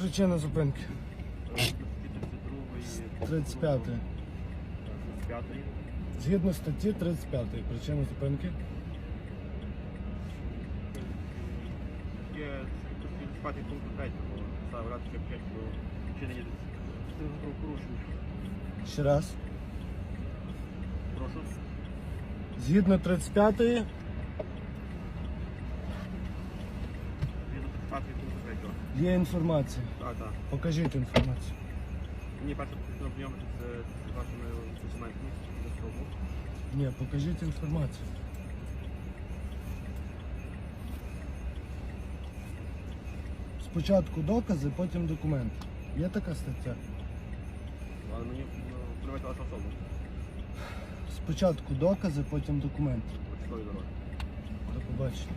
Причина зупинки. 35. 35 Згідно статті 35. Причина зупинки. Є 35 пункт 3 ставив рад, 5 до вчинення порушення. Ще раз. Прошу. Згідно 35. Є до 35 пункт 3 Є інформація. Так, так. Покажіть інформацію. Мені перше потрібно з вашими документами. Ні, покажіть інформацію. Спочатку докази, потім документи. Є така стаття? Але мені ну, вашу особу. Спочатку докази, потім документи. Числовій дороги. До побачення.